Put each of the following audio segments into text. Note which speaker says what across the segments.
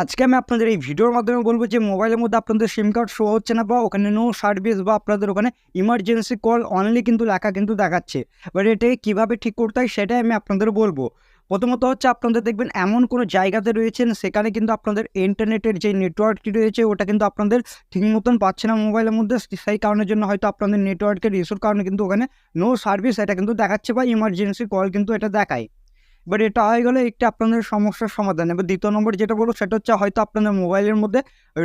Speaker 1: আজকে আমি আপনাদের এই ভিডিওর মাধ্যমে বলব যে মোবাইলের মধ্যে আপনাদের সিম কার্ড শো হচ্ছে না বা ওখানে নো সার্ভিস বা আপনাদের ওখানে ইমার্জেন্সি কল অনলি কিন্তু লেখা কিন্তু দেখাচ্ছে। এবার এটাকে কীভাবে ঠিক করতে হয় সেটাই আমি আপনাদের বলব। প্রথমত হচ্ছে আপনাদের দেখবেন এমন কোনো জায়গাতে রয়েছেন সেখানে কিন্তু আপনাদের ইন্টারনেটের যে নেটওয়ার্কটি রয়েছে ওটা কিন্তু আপনাদের ঠিক মতন পাচ্ছে না মোবাইলের মধ্যে। সেই কারণের জন্য হয়তো আপনাদের নেটওয়ার্কের ইস্যুর কারণে কিন্তু ওখানে নো সার্ভিস এটা কিন্তু দেখাচ্ছে বা ইমার্জেন্সি কল কিন্তু এটা দেখায়। এবার এটা হয়ে গেলে একটি আপনাদের সমস্যার সমাধান। এবার দ্বিতীয় নম্বর যেটা বলব, সেটা হচ্ছে হয়তো আপনাদের মোবাইলের মধ্যে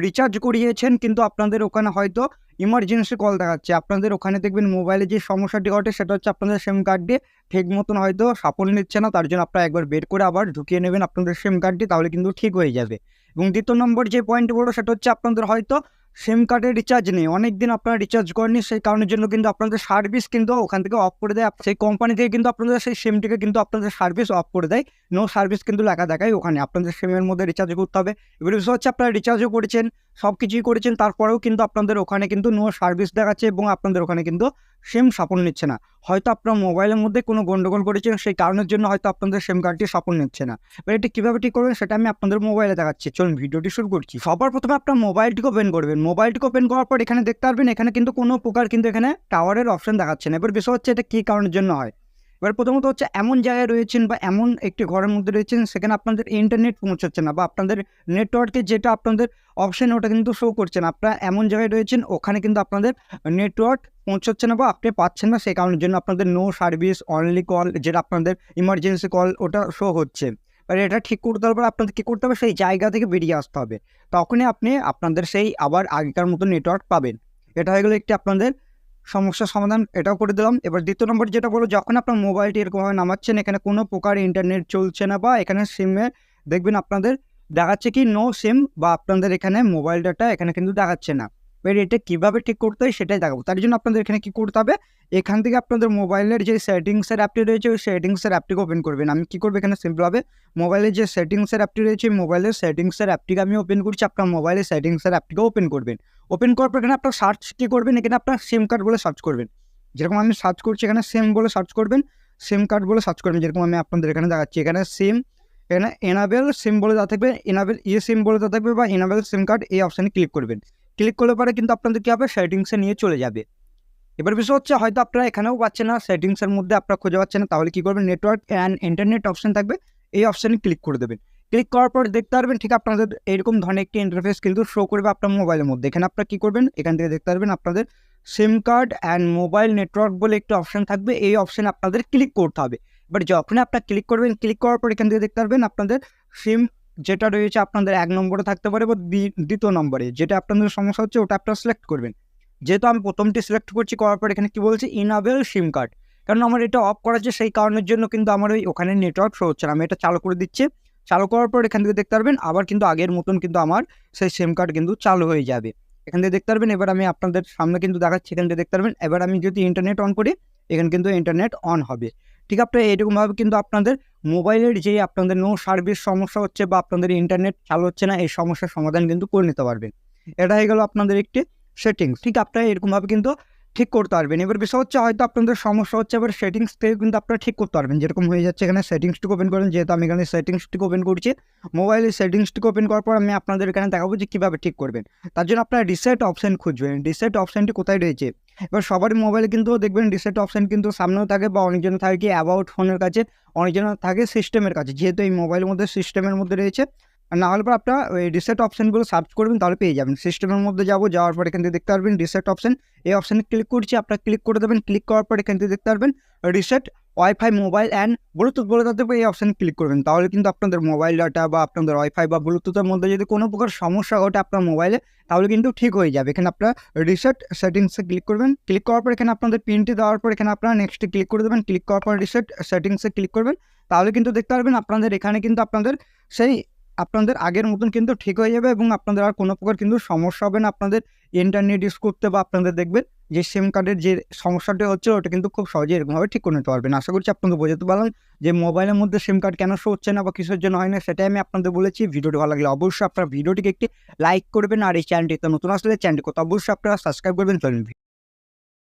Speaker 1: রিচার্জ করিয়েছেন, কিন্তু আপনাদের ওখানে হয়তো ইমার্জেন্সি কল দেখাচ্ছে। আপনাদের ওখানে দেখবেন মোবাইলে যে সমস্যাটি ঘটে, সেটা হচ্ছে আপনাদের সিম কার্ড দিয়ে ঠিক মতন হয়তো সাপোর্ট নিচ্ছে না। তার জন্য আপনারা একবার বের করে আবার ঢুকিয়ে নেবেন আপনাদের সিম কার্ডটি তাহলে কিন্তু ঠিক হয়ে যাবে। এবং দ্বিতীয় নম্বর যে পয়েন্ট বলব, সেটা হচ্ছে আপনাদের হয়তো সিম কার্ডের রিচার্জ নেই। অনেক দিন আপনারা রিচার্জ করেননি, সেই কারণের জন্য কিন্তু আপনাদের সার্ভিস কিন্তু ওখান থেকে অফ করে দেয়। সেই কোম্পানি থেকে কিন্তু আপনাদের, সেই সিমটিকে কিন্তু আপনাদের সার্ভিস অফ করে দেয়। নো সার্ভিস কিন্তু লেখা দেখায় ওখানে। আপনাদের সিমের মধ্যে রিচার্জ করতে হবে। এগুলো হচ্ছে আপনারা রিচার্জও করেছেন। সব কিছুই করেছেন, তারপরেও কিন্তু আপনাদের ওখানে কিন্তু নো সার্ভিস দেখাচ্ছে এবং আপনাদের ওখানে কিন্তু সেম সাপোর্ট নিচ্ছে না। হয়তো আপনার মোবাইলের মধ্যে কোনো গন্ডগোল করেছেন, সেই কারণের জন্য হয়তো আপনাদের সেম কার্ডটি সাপোর্ট নিচ্ছে না। এবার এটি কীভাবে ঠিক করবেন সেটা আমি আপনাদের মোবাইলে দেখাচ্ছি। চলুন ভিডিওটি শুরু করছি। সবার প্রথমে আপনার মোবাইলটিকে ওপেন করবেন। মোবাইলটিকে ওপেন করার পর এখানে দেখতে পারবেন, এখানে কিন্তু কোনো প্রকার কিন্তু এখানে টাওয়ারের অপশন দেখাচ্ছে না। এবার বিষয় হচ্ছে এটা কী কারণের জন্য হয়? এবার প্রথমত হচ্ছে এমন জায়গায় রয়েছেন বা এমন একটি ঘরের মধ্যে রয়েছেন সেখানে আপনাদের ইন্টারনেট পৌঁছাচ্ছে না বা আপনাদের নেটওয়ার্কে যেটা আপনাদের অপশন ওটা কিন্তু শো করছে না। আপনারা এমন জায়গায় রয়েছেন, ওখানে কিন্তু আপনাদের নেটওয়ার্ক পৌঁছচ্ছে না বা আপনি পাচ্ছেন না সেই কারণের জন্য আপনাদের নো সার্ভিস অনলি কল যেটা আপনাদের ইমার্জেন্সি কল ওটা শো হচ্ছে। এবার এটা ঠিক করতে হবে আপনাদের কী করতে হবে? সেই জায়গা থেকে বেরিয়ে আসতে হবে। তখনই আপনি আপনাদের সেই আবার আগেকার মতো নেটওয়ার্ক পাবেন। এটা হয়ে গেলো একটি আপনাদের সমস্যার সমাধান এটাও করে দিলাম। এবার দ্বিতীয় নম্বর যেটা বলো যখন আপনার মোবাইলটি এরকমভাবে নামাচ্ছেন, এখানে কোনো প্রকার ইন্টারনেট চলছে না বা এখানে সিমে দেখবেন আপনাদের দেখাচ্ছে কি নো সিম বা আপনাদের এখানে মোবাইল ডাটা এখানে কিন্তু দেখাচ্ছে না। এবার এটা কীভাবে ঠিক করতে হয় সেটাই দেখাবো। তার জন্য আপনাদের এখানে কী করতে হবে? এখান থেকে আপনাদের মোবাইলের যে সেটিংসের অ্যাপটি রয়েছে, ওই সেটিংসের অ্যাপটিকে ওপেন করবেন। আমি কী করব এখানে সিম্পলভাবে মোবাইলের যে সেটিংসের অ্যাপটি রয়েছে মোবাইলের সেটিংসের অ্যাপটিকে আমি ওপেন করছি। আপনার মোবাইলের সেটিংসের অ্যাপটিকে ওপেন করবেন। ওপেন করার পর এখানে আপনার সার্চ কী করবেন? এখানে আপনার সিম কার্ড বলে সার্চ করবেন। যেরকম আমি সার্চ করছি, এখানে সিম বলে সার্চ করবেন। সিম কার্ড বলে সার্চ করবেন। যেরকম আমি আপনাদের এখানে দেখাচ্ছি। এখানে সিম এখানে এনাবেল সিম বলে দেওয়া থাকবে। এনাবেল ইয়ে সিম বলে দেওয়া থাকবে বা এনাবেল সিম কার্ড এই অপশানে ক্লিক করবেন। ক্লিক করলে পরে কিন্তু আপনাদের কী হবে? সেটিংসে নিয়ে চলে যাবে। এবার বিষয় হচ্ছে, হয়তো আপনারা এখানেও পাচ্ছেন না সেটিংসের মধ্যে আপনারা খুঁজে পাচ্ছেন না, তাহলে কী করবেন? নেটওয়ার্ক অ্যান্ড ইন্টারনেট অপশান থাকবে। এই অপশানে ক্লিক করে দেবেন। ক্লিক করার পর দেখতে পারবেন, ঠিক আপনাদের এরকম ধরনের একটি ইন্টারফেস কিন্তু শো করবে আপনার মোবাইলের মধ্যে। এখানে আপনারা কী করবেন? এখান থেকে দেখতে পারবেন আপনাদের SIM card and mobile network বলে একটি অপশান থাকবে। এই অপশানে আপনাদের ক্লিক করতে হবে। এবার যখন আপনারা ক্লিক করবেন ক্লিক করার পর এখান থেকে দেখতে পারবেন আপনাদের সিম যেটা রয়েছে আপনাদের এক নম্বরে থাকতে পারে বা দ্বিতীয় নম্বরে। যেটা আপনাদের সমস্যা হচ্ছে ওটা আপনারা সিলেক্ট করবেন। যেহেতু আমি প্রথমটি সিলেক্ট করছি করার পর এখানে কী বলছে? ইনাবেল সিম কার্ড কারণ আমার এটা অফ করা আছে, সেই কারণের জন্য কিন্তু আমার ওই ওখানে নেটওয়ার্ক শো হচ্ছে না। আমি এটা চালু করে দিচ্ছি। চালু করার পর এখান থেকে দেখতে পারবেন, আবার কিন্তু আগের মতন কিন্তু আমার সেই সিম কার্ড কিন্তু চালু হয়ে যাবে। এখান থেকে দেখতে পারবেন, এবার আমি আপনাদের সামনে কিন্তু দেখাচ্ছি। এখান থেকে দেখতে পারবেন, এবার আমি যদি ইন্টারনেট অন করি, এখানে কিন্তু ইন্টারনেট অন হবে। ঠিক আপনার এরকমভাবে কিন্তু আপনাদের মোবাইলের যে আপনাদের নো সার্ভিস সমস্যা হচ্ছে বা আপনাদের ইন্টারনেট চালু হচ্ছে না, এই সমস্যার সমাধান কিন্তু করে নিতে পারবেন। এটা হয়ে গেল আপনাদের একটি সেটিংস ঠিক আপনারা এরকমভাবে কিন্তু ঠিক করতে পারবেন। এবার বিষয় হচ্ছে হয়তো আপনাদের সমস্যা হচ্ছে, এবার সেটিংস থেকে কিন্তু আপনারা ঠিক করতে পারবেন। যেরকম হয়ে যাচ্ছে এখানে সেটিংসটিকে ওপেন করেন, যেহেতু আমি এখানে সেটিংসটিকে ওপেন করছি। মোবাইলের সেটিংসটিকে ওপেন করার পর আমি আপনাদের এখানে দেখাবো যে কীভাবে ঠিক করবেন। তার জন্য আপনারা রিসেট অপশান খুঁজবেন। রিসেট অপশানটি কোথায় রয়েছে? এবার সবারই মোবাইলে কিন্তু দেখবেন রিসেট অপশান কিন্তু সামনেও থাকে বা অনেকজন থাকে কি অ্যাবাউট ফোনের কাছে, অনেকজন থাকে সিস্টেমের কাছে। যেহেতু এই মোবাইলের মধ্যে সিস্টেমের মধ্যে রয়েছে না হলে পর আপনার ওই রিসেট অপশানগুলো সার্চ করবেন তাহলে পেয়ে যাবেন। সিস্টেমের মধ্যে যাব, যাওয়ার পরে এখান থেকে দেখতে পারবেন রিসেট অপশান এই অপশানে ক্লিক করছি, আপনার ক্লিক করে দেবেন। ক্লিক করার পরে এখান থেকে দেখতে পারবেন reset wifi mobile and Bluetooth বলে তাতে এই অপশানে ক্লিক করবেন। তাহলে কিন্তু আপনাদের মোবাইল ডাটা বা আপনাদের ওয়াইফাই বা ব্লুটুথের মধ্যে যদি কোনো প্রকার সমস্যা ঘটে আপনার মোবাইলে তাহলে কিন্তু ঠিক হয়ে যাবে। এখানে আপনার রিসেট সেটিংসে ক্লিক করবেন। ক্লিক করার পর এখানে আপনাদের পিনটি দেওয়ার পর এখানে আপনারা নেক্সটে ক্লিক করে দেবেন। ক্লিক করার পর রিসেট সেটিংসে ক্লিক করবেন। তাহলে কিন্তু দেখতে পারবেন আপনাদের এখানে কিন্তু আপনাদের সেই আপনাদের আগের মতন কিন্তু ঠিক হয়ে যাবে এবং আপনাদের আর কোনো প্রকার কিন্তু সমস্যা হবে না। আপনাদের ইন্টারনেট ইউজ করতে বা আপনাদের দেখবেন যে সিম কার্ডের যে সমস্যাটা হচ্ছে, ওটা কিন্তু খুব সহজে এরকমভাবে ঠিক করে নিতে পারবেন। আশা করছি আপনাদের বোঝাতে পারলাম যে মোবাইলের মধ্যে সিম কার্ড কেন শো হচ্ছে না বা কিসের জন্য হয় না, সেটাই আমি আপনাদের বলেছি। ভিডিওটি ভালো লাগলে অবশ্যই আপনারা ভিডিওটিকে একটি লাইক করবেন আর এই চ্যানেলটিতে নতুন আসলে চ্যানেলটি কত অবশ্যই আপনারা সাবস্ক্রাইব করবেন। চলুন